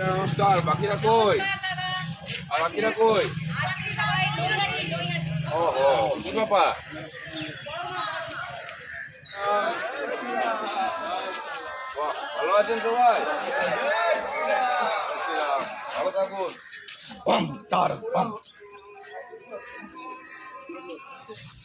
নমস্কার বাকিরা কই? আর বাকিরা কই? ও ও ভালো আছেন সবাই? ভালো থাকুন। bum.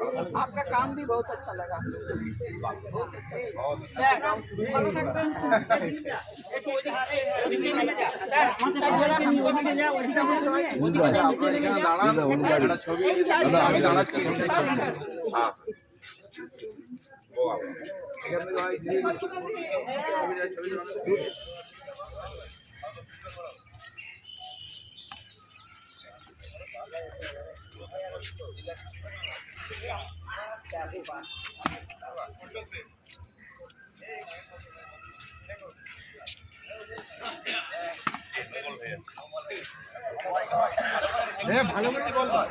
आपका काम भी बहुत अच्छा लगा Thank you. ভালো থাকবেন।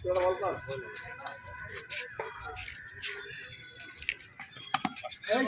স্যার, মাথায়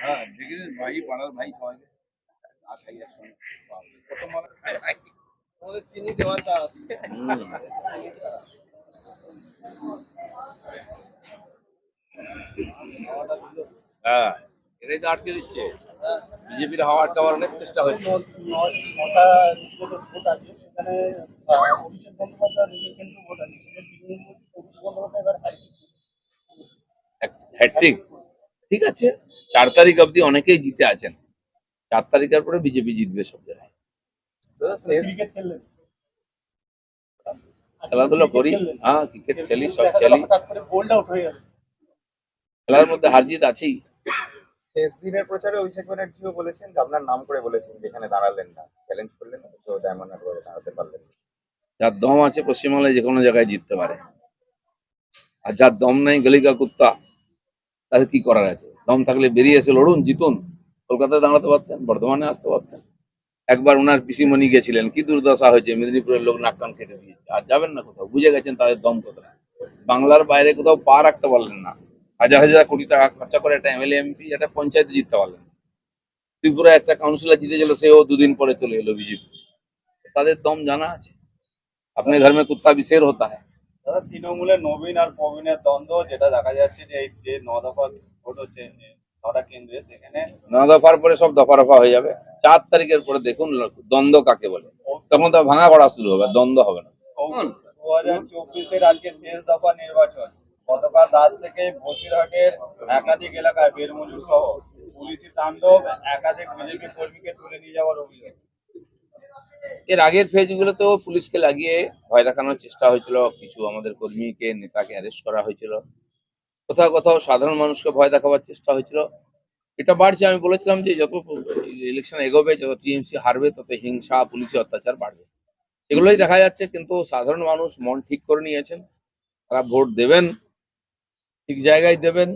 হ্যাঁ। ডিগ্রি ভাই পাড়ার ভাই সবাইকে। চিনি দেওয়া চা হ্যাঁ এটাই তো আটকে দিচ্ছে। বিজেপির হাওয়া আটকাবার অনেক চেষ্টা হচ্ছে। নটা দুটো ভোট আছে সেখানে আহ, অভিষেক বন্দ্যোপাধ্যায় নিজের কেন্দ্র ভোট আছে তৃণমূল অভিষেক বন্দ্যোপাধ্যায় এবার হ্যাট্রিক ঠিক আছে। চার তারিখ অবধি অনেকেই জিতে আছেন। চার তারিখের পরে বিজেপি জিতবে সব জায়গায়। ক্রিকেট খেলাধুলা করি। হ্যাঁ ক্রিকেট খেলি সব খেলি। হঠাৎ করে বোল্ড আউট হয়ে গেল। খেলার মধ্যে হার জিত আছেই। শেষ দিনের প্রচারে অভিষেক ব্যানার্জিও বলেছেন যে আপনার নাম করে বলেছেন যেখানে দাঁড়ালেন না চ্যালেঞ্জ করলেন তো ডায়মন্ড হারবারে দাঁড়াতে পারলেন যার দম আছে পশ্চিমবাংলায় যে কোনো জায়গায় জিততে পারে। আর যার দম নেই গলিকা কুত্তা তাদের কি করার আছে? দম থাকলে বেরিয়ে এসে লড়ুন, জিতুন। কলকাতায় দাঁড়াতে পারতেন, বর্ধমানে আসতে পারতেন। একবার ওনার পিসিমণি গেছিলেন, কি দুর্দশা হয়েছে, মেদিনীপুরের লোক নাক কান কেটে দিয়েছে। আর যাবেন না কোথাও, বুঝে গেছেন তাদের দম কোথায়। বাংলার বাইরে কোথাও পা রাখতে পারলেন না। হাজার হাজার কোটি টাকা খরচা করে একটা এমএলএ এমপি একটা পঞ্চায়েতে জিততে পারলেন ত্রিপুরা একটা কাউন্সিলর জিতে গেল সেও দুদিন পরে চলে এলো বিজেপি। তাদের দম জানা আছে। আপনার ঘর মে কুত্তা বিশের হতা হ্যাঁ দাদা তৃণমূলের নবীন আর প্রবীণের দ্বন্দ্ব যেটা দেখা যাচ্ছে যে এই যে ন দফা ভোট হচ্ছে নটা কেন্দ্রে সেখানে ন দফার পরে সব দফা রফা হয়ে যাবে। চার তারিখের পরে দেখুন দ্বন্দ্ব কাকে বলে। তখন তো ভাঙা করা শুরু হবে দ্বন্দ্ব হবে না। দু হাজার চব্বিশের আজকে শেষ দফা নির্বাচন। থেকে বসিরহাটের একাধিক এলাকায় বেরমজুর সহ পুলিশি তাণ্ডব, একাধিক বিজেপি কর্মীকে তুলে নিয়ে যাওয়ার অভিযোগ। এর আগের ফেজগুলোতেও পুলিশকে লাগিয়ে ভয় দেখানোর চেষ্টা হয়েছিল। কিছু আমাদের কর্মীকে, নেতাকে অ্যারেস্ট করা হয়েছিল। কোথাও কোথাও সাধারণ মানুষকে ভয় দেখাবার চেষ্টা হয়েছিল। এটা বাড়ছে, আমি বলেছিলাম যে যত ইলেকশন এগোবে, যত টিএমসি হারবে, তত হিংসা, পুলিশি অত্যাচার বাড়বে। এগুলোই দেখা যাচ্ছে, কিন্তু সাধারণ মানুষ মন ঠিক করে নিয়েছেন। তারা ভোট দেবেন। ঠিক জায়গায় দেবেন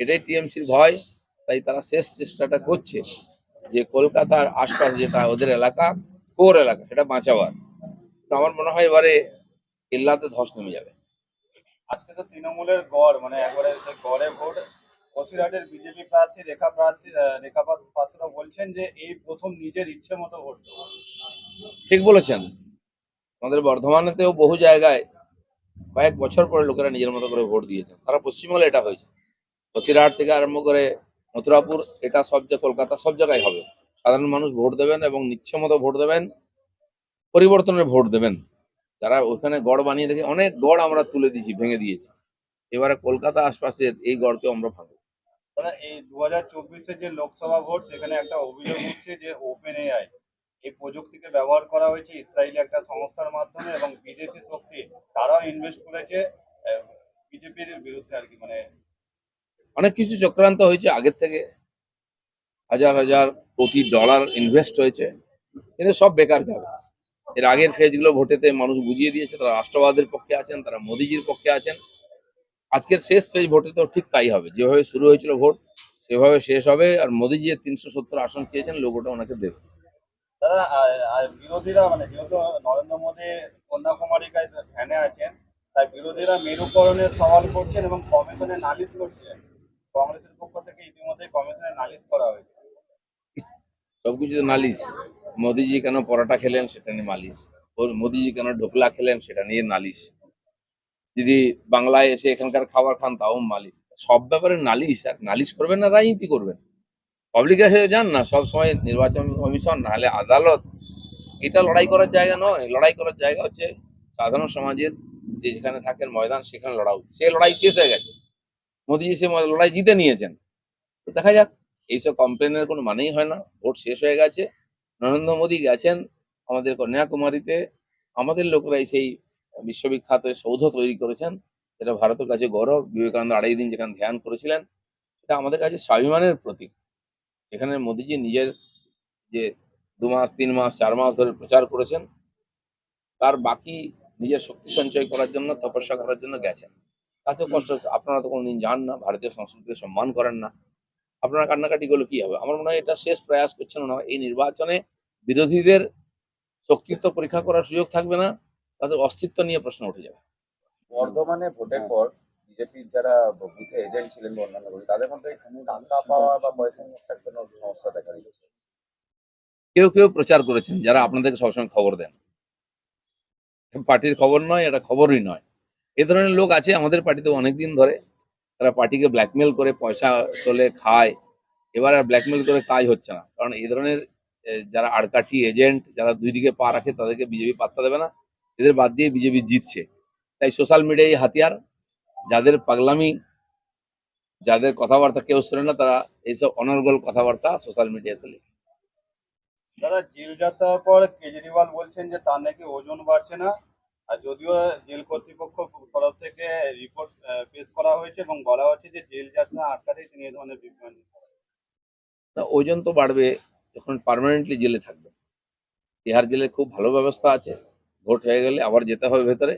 এটাই টিএমসির ভয় তাই তারা শেষ চেষ্টাটা করছে যে কলকাতার আশপাশ যেটা ওদের এলাকা কোর এলাকা সেটা বাঁচাবার। তো আমার মনে হয় এবারে কেল্লাতে ধস নেমে যাবে। আজকে তো তৃণমূলের গড় মানে একবারে সে গড়ে ভোট। বসিরহাটের বিজেপি প্রার্থী রেখা প্রার্থী রেখা পাত্র বলছেন যে এই প্রথম নিজের ইচ্ছে মতো ভোট ঠিক বলেছেন। আমাদের বর্ধমানেতেও বহু জায়গায় কয়েক বছর পরে লোকেরা নিজের মতো করে ভোট দিয়েছেন সারা পশ্চিমবঙ্গে এটা হয়েছে। বসিরহাট থেকে আরম্ভ করে মথুরাপুর, এটা সব যে কলকাতা, সব জায়গায় হবে। সাধারণ মানুষ ভোট দেবেন এবং ইচ্ছে মতো ভোট দেবেন, পরিবর্তনের ভোট দেবেন। যারা ওখানে গড় বানিয়ে দেখে অনেক গড় আমরা তুলে দিয়েছি, ভেঙে দিয়েছি। এবারে কলকাতা আশপাশের এই গড়কে আমরা ভাঙবো। এই দু হাজার যে লোকসভা ভোট, সেখানে একটা অভিযোগ যে ওপেন এই প্রযুক্তিকে ব্যবহার করা হয়েছে একটা সংস্থার মাধ্যমে এবং বিদেশি ইনভেস্ট করেছে বিজেপির বিরুদ্ধে আর কি মানে অনেক কিছু চক্রান্ত হয়েছে আগের থেকে। হাজার হাজার কোটি ডলার ইনভেস্ট হয়েছে, কিন্তু সব বেকার যাবে এর আগের ফেজগুলো ভোটেতে মানুষ বুঝিয়ে দিয়েছে, তারা রাষ্ট্রবাদের পক্ষে আছেন, তারা মোদিজির পক্ষে আছেন। আজকের শেষ ফেজ ভোটে তো ঠিক তাই হবে, যেভাবে শুরু হয়েছিল ভোট, সেভাবে শেষ হবে, আর মোদিজি তিনশো সত্তর আসন চেয়েছেন, লোকটা ওনাকে দেবে। দাদা বিরোধীরা মানে যেহেতু নরেন্দ্র মোদী কন্যাকুমারিকায় ধ্যানে আছেন, তাই বিরোধীরা মেরুকরণের সওয়াল করছেন এবং কমিশনে নালিশ করছেন। কংগ্রেসের পক্ষ থেকে ইতিমধ্যে কমিশনে নালিশ করা হয়েছে। সবকিছু নালিশ। মোদিজি কেন পরোটা খেলেন সেটা নিয়ে নালিশ। ওর মোদিজি কেন ঢোকলা খেলেন সেটা নিয়ে নালিশ। যদি বাংলায় এসে এখানকার খাবার খান, তাও মালিশ সব ব্যাপারে নালিশ। আর নালিশ করবেন না, রাজনীতি করবেন। পাবলিক কাছে যান না, সব সময় নির্বাচন কমিশন, নাহলে আদালত। এটা লড়াই করার জায়গা নয়, লড়াই করার জায়গা হচ্ছে সাধারণ সমাজের যে যেখানে থাকেন ময়দান, সেখানে লড়াই সে লড়াই শেষ হয়ে গেছে। মোদিজি সে লড়াই জিতে নিয়েছেন। তো দেখা যাক, এইসব কমপ্লেনের কোনো মানেই হয় না। ভোট শেষ হয়ে গেছে। নরেন্দ্র মোদী গেছেন আমাদের কন্যাকুমারীতে। আমাদের লোকরাই সেই বিশ্ববিখ্যাত সৌধ তৈরি করেছেন। যেটা ভারতের কাছে গৌরব। বিবেকানন্দ আড়াই দিন যেখানে ধ্যান করেছিলেন এটা আমাদের কাছে স্বাভিমানের প্রতীক। এখানে মোদীজি নিজের যে দু মাস তিন মাস চার মাস ধরে প্রচার করেছেন তার বাকি নিজের শক্তি সঞ্চয় করার জন্য তপস্যা করার জন্য গেছেন। তাতেও কষ্ট হচ্ছে। আপনারা তো কোনোদিন যান না ভারতীয় সংস্কৃতিকে সম্মান করেন না। আপনারা কান্নাকাটি করলে কি হবে? আমার মনে হয় এটা শেষ প্রয়াস করছেন না। এই নির্বাচনে বিরোধীদের শক্তিত্ব পরীক্ষা করার সুযোগ থাকবে না তাদের অস্তিত্ব নিয়ে প্রশ্ন উঠে যাবে। বর্ধমানে ভোটের পর বিজেপির যারা বুথে এজেন্ট ছিলেন বা অন্যান্য তাদের মধ্যে টাকা পাওয়া বা পয়সা নিয়ে কোনো সমস্যা দেখা দিয়েছে কেউ কেউ প্রচার করেছেন যারা আপনাদেরকে সবসময় খবর দেন। পার্টির খবর নয় এটা খবরই নয়। এ ধরনের লোক আছে আমাদের পার্টিতে অনেকদিন ধরে। তারা পার্টিকে ব্ল্যাকমেল করে পয়সা তোলে খায়। এবার আর ব্ল্যাকমেল করে কাজ হচ্ছে না। কারণ এই ধরনের যারা আড়কাঠি এজেন্ট যারা দুই দিকে পা রাখে তাদেরকে বিজেপি পাত্তা দেবে না। এদের বাদ দিয়ে বিজেপি জিতছে। তাই সোশ্যাল মিডিয়ায় হাতিয়ার। যাদের পাগলামি যাদের কথাবার্তা কেউ শোনে না তারা এইসব অনর্গল কথাবার্তা সোশ্যাল মিডিয়াতে লেখে। দাদা জেল যাত্রার পর কেজরিওয়াল বলছেন যে তার নাকি ওজন বাড়ছে না আর যদিও জেল কর্তৃপক্ষ তরফ থেকে রিপোর্ট পেশ করা হয়েছে এবং বলা হচ্ছে যে জেল যাত্রা আটকাতে তিনি এ ধরনের বিভ্রান্তি না ওজন তো বাড়বে যখন পার্মানেন্টলি জেলে থাকবে। তিহার জেলে খুব ভালো ব্যবস্থা আছে ভোট হয়ে গেলে আবার যেতে হবে ভেতরে।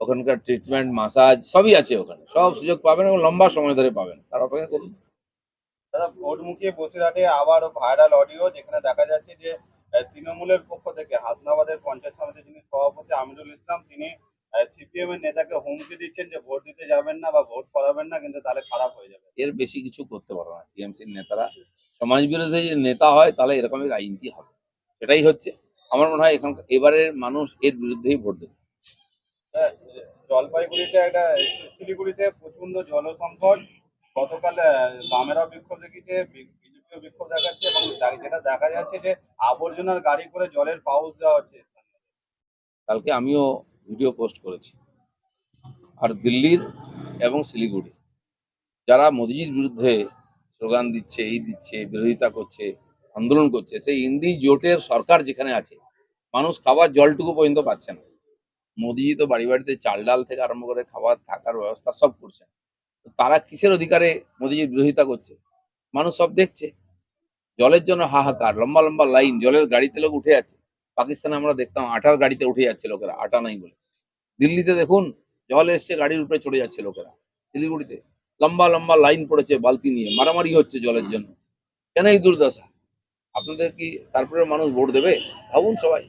ওখানকার ট্রিটমেন্ট মাসাজ সবই আছে ওখানে। সব সুযোগ পাবেন এবং লম্বা সময় ধরে পাবেন। তার অপেক্ষা করুন। দাদা ভোট মুখিয়ে বসিরহাটে আবার ভাইরাল অডিও যেখানে দেখা যাচ্ছে যে তৃণমূলের পক্ষ থেকে হাসনাবাদের পঞ্চায়েত সমিতির যিনি সভাপতি আমিরুল ইসলাম তিনি সিপিএম এর নেতাকে হুমকি দিচ্ছেন যে ভোট দিতে যাবেন না বা ভোট করাবেন না কিন্তু তাহলে খারাপ হয়ে যাবে। এর বেশি কিছু করতে পারবে না। টিএমসির নেতারা সমাজ বিরোধী যে নেতা হয় তাহলে এরকমই রাজনীতি হবে। সেটাই হচ্ছে। আমার মনে হয় এখানকার এবারের মানুষ এর বিরুদ্ধেই ভোট দেবে। জলপাইগুড়িতে একটা, শিলিগুড়িতে প্রচণ্ড জল সংকট গতকাল বামেরাও বিক্ষোভ দেখিয়েছে বিজেপিও বিক্ষোভ দেখাচ্ছে এবং যেটা দেখা যাচ্ছে যে আবর্জনার গাড়ি করে জলের পাউচ দেওয়া হচ্ছে। কালকে আমিও ভিডিও পোস্ট করেছি। আর দিল্লির এবং শিলিগুড়ি। যারা মোদিজির বিরুদ্ধে স্লোগান দিচ্ছে, এই দিচ্ছে, বিরোধিতা করছে, আন্দোলন করছে, সেই ইন্ডি জোটের সরকার যেখানে আছে, মানুষ খাবার জলটুকু পর্যন্ত পাচ্ছে না। মোদিজি তো বাড়ি বাড়িতে চাল ডাল থেকে আরম্ভ করে খাবার, থাকার ব্যবস্থা সব করছেন তো তারা কিসের অধিকারে মোদিজির বিরোধিতা করছে? মানুষ সব দেখছে। জলের জন্য হাহাকার, লম্বা লম্বা লাইন, জলের গাড়িতে লোক উঠে যাচ্ছে। পাকিস্তানে আমরা দেখতাম আটার গাড়িতে উঠে যাচ্ছে লোকেরা, আটা নাই বলে। দিল্লিতে দেখুন, জল এসছে, গাড়ির উপরে চড়ে যাচ্ছে লোকেরা, শিলিগুড়িতে। লম্বা লম্বা লাইন পড়েছে বালতি নিয়ে, মারামারি হচ্ছে জলের জন্য। কেন এই দুর্দশা? আপনাদের কি তারপরে মানুষ ভোট দেবে? ভাবুন সবাই।